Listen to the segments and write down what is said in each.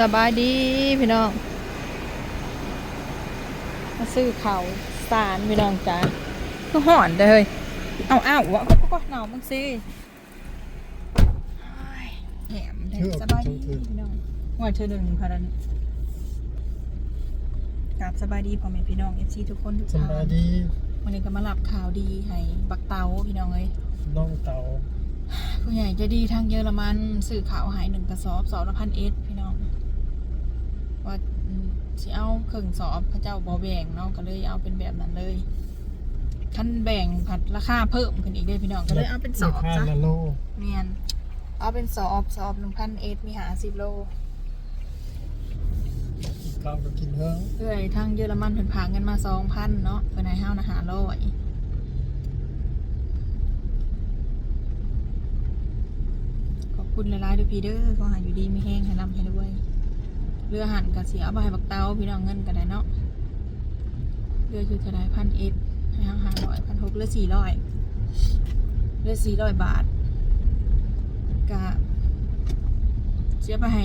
สบายดีพี่น้อง มาซื้อเขาวสารพี่น้องจ้าก็ห่อนเลย เอาเอาวะก็ก็หนาวมึงสิโอ้ยแหมเลยสบายดีพี่น้องว่าเธอหนึ่งพารันกราบสบายดีพ่อแม่พี่น้องเอฟซีทุกคนทุกสท่าบายนดีวันนี้ก็มารับข่าวดีให้บักเตาพี่น้องเอ้ยน้องเต่าผู้ใหญ่ใจะดีทางเยอรมันสื่อข่าวหายหนึ่งกระสอบสอบละพันเอสพี่น้อง ว่าอืมสิเอาเครื่องสอบพระเจ้าบอแบ่งเนาะก็เลยเอาเป็นแบบนั้นเลยขั้นแบ่งผัดราคาเพิ่มขึ้นอีกเลยพี่น้องก็เลยเอาเป็นสอบราคาจ้ะละโลเนียนเอาเป็นสอบสอบหนึ่งพันเอสมีหาสิบโลข้าวก็กินเถอะเพื่อให้ทางเยอรมันเพิ่นพาเงินมาสองพันเนาะเพื่อนให้ห้าวนะหาร้อยขอบคุณหลายๆด้วยพี่เด้อขอหาอยู่ดีมีแห้งให้ร่ำให้รวย เรือหันกับเสียเอาไปให้บักเตาพี่น้องเงินก็ได้เนาะเรืออยู่จะได้พันเอ็ดให้ห้างหาร้อยพันหกเรือสี่ร้อยเรือสี่ร้อยบาทกะเสียไปให้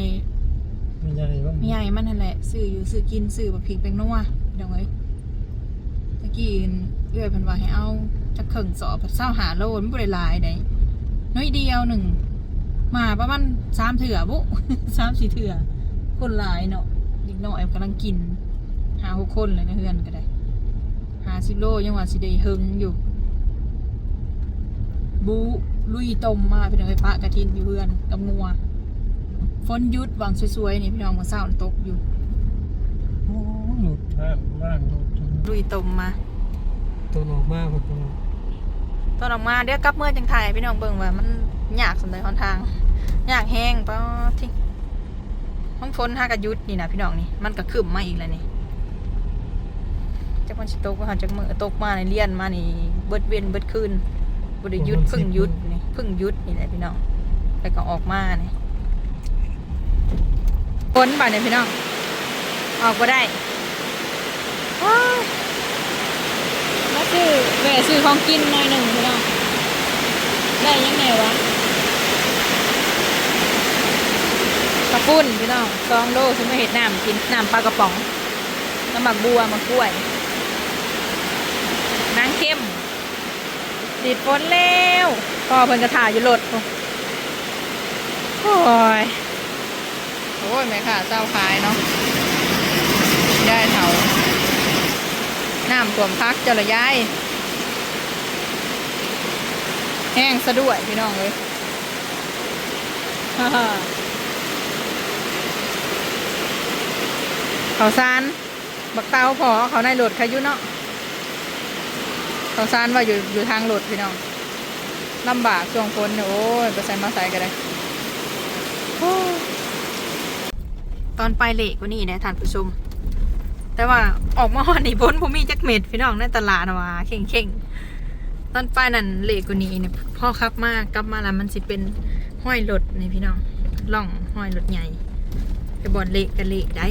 มีใหญ่บ้างไม่ใหญ่มันนั่นแหละซื้ออยู่ซื้อกินซื้อแบบพริกเป็นนัวพี่น้องเอ้ยตะกี้เอื้อยเพันว่าให้เอาจะเข่งสอบเศร้าหาโลนไม่ได้หลายได้น้อยเดียวหนึ่งมาประมาณสามเถื่อบุสามสี่เถื่อ คนหลายเนาะเด็กน้อยกำลังกินหาหกคนเลยนะเพื่อนก็ได้หาสิโลยังว่าสิได้เฮงอยู่ บูลุยต้มมาพี่น้องไอ้ปะกระทินอยู่เพื่อนกับงัวฝนหยุดหวังสวยๆนี่พี่น้องมาเศร้าตกอยู่โอ้หลุดห้างบ้างหลุดจนลุยต้มมาตัวออกมากพอตัวตอนออกมาเดี๋ยวกลับเมื่อจังไทยพี่น้องเบิ่งว่ามันยากสำหรับหนทางยากแห้งเปล่าที่ ห้องฝนหากระยุดนี่นะพี่น้องนี่มันก็ขึ้นมาอีกแล้วนี่จากมันสิตกว่าจากมือตกมาในเลียนมานี่เบิดเวียนเบิดคืนบ่ได้หยุดพึ่งยุดนี่พึ่งยุดนี่แหละพี่น้องแล้วก็ออกมานี่ฝนบ่าเนี่ยพี่น้องออกบ่ได้มาซื้อแหวะซื้อของกินหน่อยหนึ่งพี่น้องได้ยังไงวะกระ ปุ้นพี่น้องซองโลฉันไม่เห็นน้ำกินน้ำปลากระป๋องน้ำหมักบัวมะกล้วยนางเข้มติดฝนแล้วพ่อเพิ่นจะถ่ายอยู่รถโอ้ยโอ้ยแม่ค่ะเจ้าขายเนาะได้เถาน้ำท่วมพักเจ้าละยายแห้งซะด้วยพี่น้องเลย ฮ่าๆ เขาวสารบักเตาพอเขาในรถใครอยู่เนาะเขาวสารว่าอยู่อยู่ทางรถพี่น้องลำบากช่วงฝนเนี่ยโอ้ยไปใส่มาใส่กันเลยตอนไปเละกว่านี้นะท่านผู้ชม แต่ว่าออกมาหอนนี่พ้นผมมีจักเม็ดพี่น้องในตลาดนะว่าเข่งเข่งตอนไปนั่นเละกว่านี้เนี่ยพ่อขับมากลับมาแล้วมันสิเป็นห้อยรถนี่พี่น้องล่องห้อยรถใหญ่ไปบอลเละกันเละได้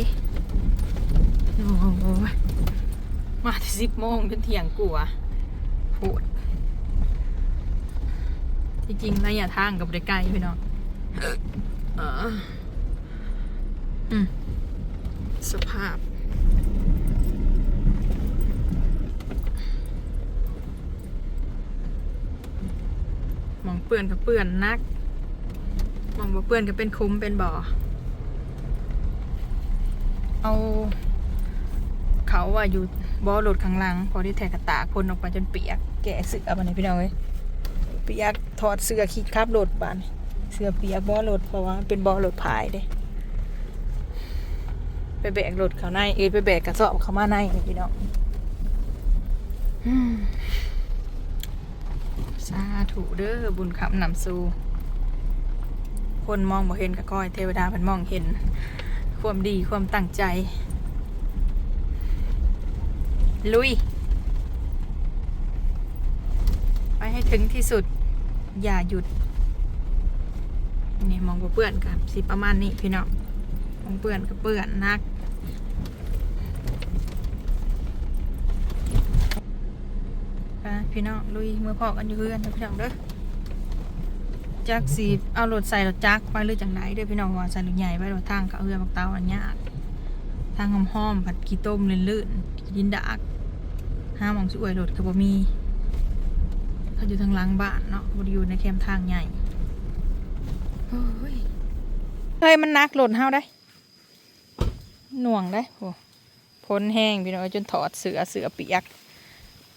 มาที่สิบโมงจนเที่ยงกลัวปวดจริงๆระยะทางกับไกลๆพี่น้องเอออืมสภาพมองเปื่อนกับเปื่อนนัก มองบ่เปื่อนก็เป็นคุ้มเป็นบ่อ เอา เขาว่าอยู่บ่อรถข้างหลัง พอที่แทกกระตากคนออกมาจนเปียก แกะเสื้อมาเนี่ยพี่น้องเอ้ยเปียกถอดเสื้อขี้คราบรถบานเสื้อเปียกบ่อรถเพราะว่าเป็นบ่อรถพายเด้ไปแบกรถเขาในเอ้ยไปแบกกระสอบเขามาในพี่น้องสาธุเด้อบุญคำนำสู่คนมองบ่เห็นก็ก้อยเทวดาเพิ่นมองเห็น ความดีความตั้งใจ ลุย ไปให้ถึงที่สุด อย่าหยุด นี่มองบ่เปื้อนกับสิประมาณนี้พี่น้องมองเปื้อนก็เปื้อนนักพี่น้องลุยมือพอกันอยู่เพื่อนนะพี่น้องเด้อจักสีเอารถใส่รถจักรไปหรือจังไหนเด้อพี่น้องว่าใส่รถใหญ่ไปรถทางกับเรือบักเตาอันยากทางหอมๆผัดขี้ต้มลื่นๆดินดาก ห้ามองสวยรถก็บ่มีเขาอยู่ทางหลังบ้านเนาะบ่ได้อยู่ในแคมทางใหญ่โอ้ยเฮ้ยมันนักรถเฮาได้ หน่วงได้โอ้พ้นแห้งพี่น้องจนถอดเสือเสือเปียก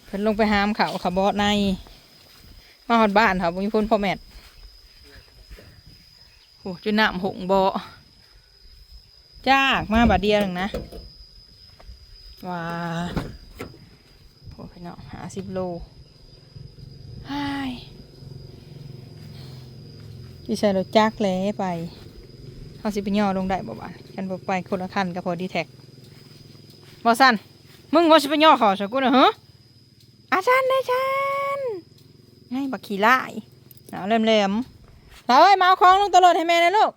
เพิ่นลงไปหามเขาเขาบอใน มาหอดบ้านเขาบ่มีพ้นพ่อแม่โอ้จุน้ำหงบ่จากมาบาดเดียวหนึ่งนะว้า อ้พี่น้องหาสิบโลไอ้ายที่ใส่รถจักรเลยไปเขาสิไปย่อลงได้บ่บ้านกันบ่ไปคนละคันกับพอดีแท็กบ่สั้นมึงว่าสิไปย่อเขาสักกูนะฮะอาจารย์อาจารย์ให้บักขี้ไล่หนาวแหลมๆแล้วเอ้ยมาเอาของลงตลอดให้แม่นะลูก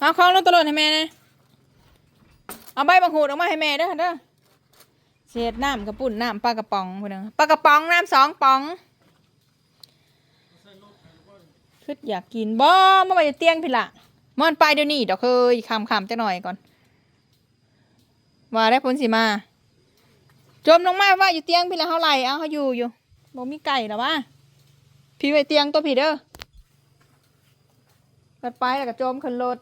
มาเอาของลงตลอดให้แม่นะ เอาใบบังหูดออกมาให้แม่เด้อเด้อเศษน้ำกระปุ่นน้ำปลากระป๋องพวกนั้นปลากระป๋องน้ำสองป๋องคืออยากกินบ่มาไปเตียงพี่ละมันไปเดี๋ยวนี้ดอกเคยคำคำจะหน่อยก่อน ว่าได้พ้นสิมา จมลงมาว่าอยู่เตียงพี่ละเท่าไหร่เอาเขาอยู่อยู่บ่มีไก่หรอวะพี่ไว้เตียงตัวพี่เด้อไปไปแล้วก็จมขึ้นรถ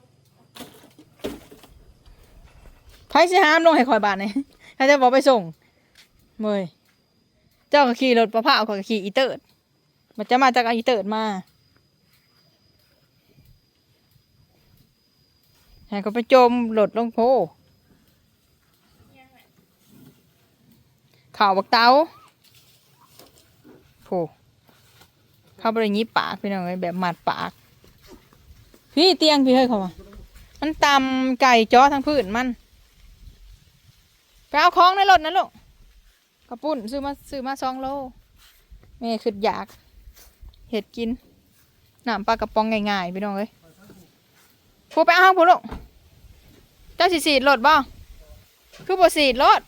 ไผสิหามลงให้คอยบาทนี่ถ้าจะบอกไปส่งเมยเจ้าก็ขี่รถประพาเอาก็ขี่อีเติร์ดมันจะมาจากอีเติร์ดมาให้เขาไปจมรถลงโพข่าวบักเตาโผเข้าไปอย่างนี้ปากพี่น้องเอ้ยแบบหมัดปาก พี่เตียงพี่เฮ้ยเขาว่ามันตำไก่จ้อทั้งพื้นมัน ไปเอาของในรถนะลูกกระปุ่นซื้อมาซื้อมาสองโลแม่คืออยาก เห็ดกินน้ำปลากระป๋องง่ายๆพี่น้องเอ้ยพูไปเอาห้องพูลูกเจ้าสีสีดรถบ่คือบ่สีดรถ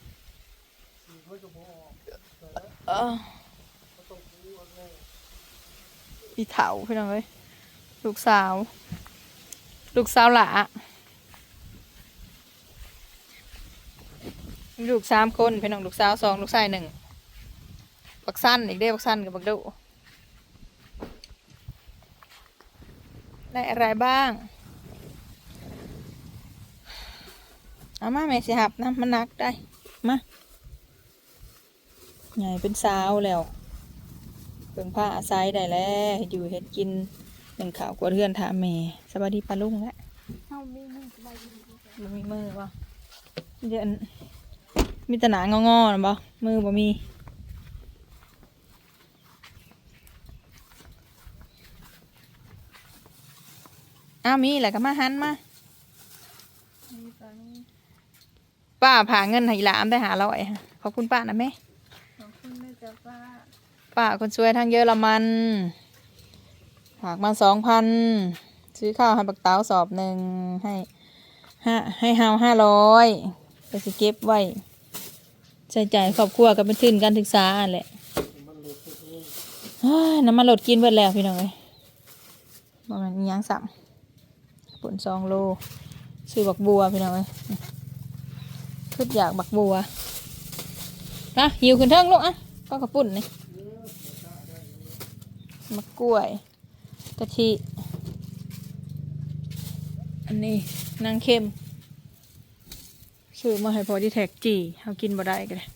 อีเถาพี่น้องเอ้ยลูกสาว ลูกสาวหละ ลูกสามคนพี่น้องลูกสาวสองลูกชายหนึ่งบักสั้นอีกเด้อบักสั้นกับบักดุได้อะไรบ้าง เอามาแม่สิหับนะมันหนักได้มาใหญ่เป็นสาวแล้วเพิ่งผ้าอาศัยได้แล้วอยู่เฮ็ดกินหนึ่งข่าวกวดเรือนถามแม่สวัสดีปลาลุงแล้วเอามีมือสบายดีบ่มีมือบ่เดี๋ยวอัน มีแตหนางองอๆนะบ่มือบ่มีอ้าวมีแหละก็มาหันมามีตอนนี้ป้าผ่าเงินให้หลามได้หาร้อยค่ะขอบคุณป้านะแม่ขอบคุณแม่จ้าป้าป้าคนช่วยทางเยอรมันฝากมาสองพันซื้อข้าวให้บักเต้าสอบหนึ่งให้ห้าให้เฮาห้าร้อยไปสิเก็บไว้ ใช้จ่ายครอบครัวก็เป็นทุนการศึกษาอันแหละเฮ้ยน้ำมันลดกินเบิดแล้วพี่น้องเอ้ยประมาณนี้ยังสั่มผลสองโลซื้อบักบัวพี่น้องเอ้ยขึ้นอยากบักบัวนะหิวขึ้นเทิงลูกอะก็กระปุ่นนี่มะกล้วยกะทิอันนี้นางเค็ม ซื้อมาให้พอที่แท็กจีเขากินบ่ได้กันเลย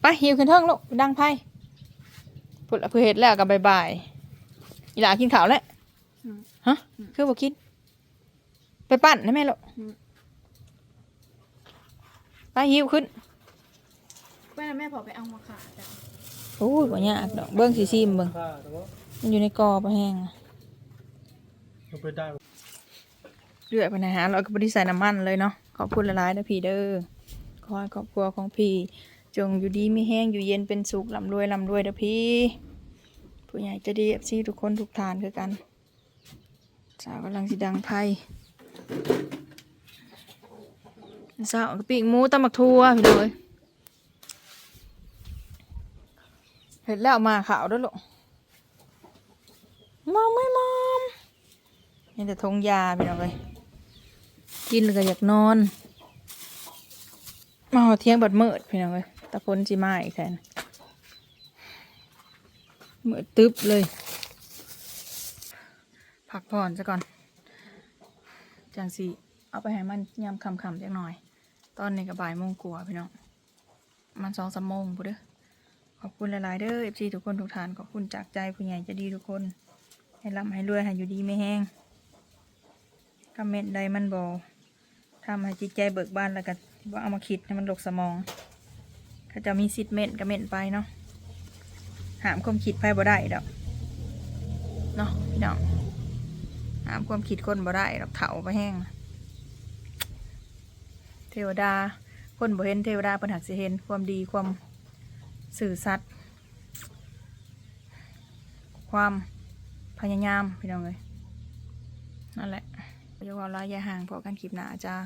ไปหิวขึ้นเทิงลูกไปดังไพ่พุดละเพื่อเห็ดแล้วกับบายบายอีหลากินข้าวแล้วฮะคือบ่กิน ไปปั่นได้ไหมลูกไปหิวขึ้นแม่แม่พอไปเอามาขาจ้ะโอ้ยบ่ยากดอกเบิ้งสีซีมเบิ้งข้าแต่ว่ามันอยู่ในกอปลาแห้งเราไปได้เดือดไปนะฮะเราก็บริใส่น้ำมันเลยเนาะ ขอบคุณละลายนะพี่เด้อขอให้ครอบครัวของพี่ จงอยู่ดีไม่แห้งอยู่เย็นเป็นสุขลำรวยลำรวยนะพี่ ผู้ใหญ่จะดีเอฟซีทุกคนทุกทานคือกัน สาวกำลังสิดังไพ่สาวกรปีกมูตำมักทัวพี่เลยเห็ดแล้วมาขาวด้วยลูกมอมไม่มอมนี่แต่ทงยาพี่นเลย กินแล้วก็อยากนอนมาหอเที่ยงบัดมืดพี่น้องเลยตะพนจีมาอีกแทนเมืดตึ๊บเลย พักผ่อนซะก่อน จังสิเอาไปให้มันยำคำๆจักหน่อย ตอนนี้ก็บ่ายโมงกว่าพี่น้องมันสองสามโมงพูดเด้อขอบคุณหลาย ๆ เด้อเอฟซีทุกคนทุกทาน ขอบคุณจากใจผู้ใหญ่จะดีทุกคน ให้ร่ำให้รวยให้อยู่ดีไม่แห้งคอมเมนต์ใดมันบอ ทำให้จิตใจเบิกบานแล้วก็ว่าเอามาคิดให้มันหลกสมองเขาจะมีสิทธิ์เม่นก็เม่นไปเนาะหามความคิดไปบ่ได้ดอกเนาะพี่น้องหามความคิดคนบ่ได้ดอกเถาไปแห้งเทวดาคนบ่เห็นเทวดาเพิ่นหักสิเห็นความดีความสื่อสัตย์ความพยายามพี่น้องเลยนั่นแหละเดี๋ยวว่าลายอยาห่างพอกันคลิปหนาจ้า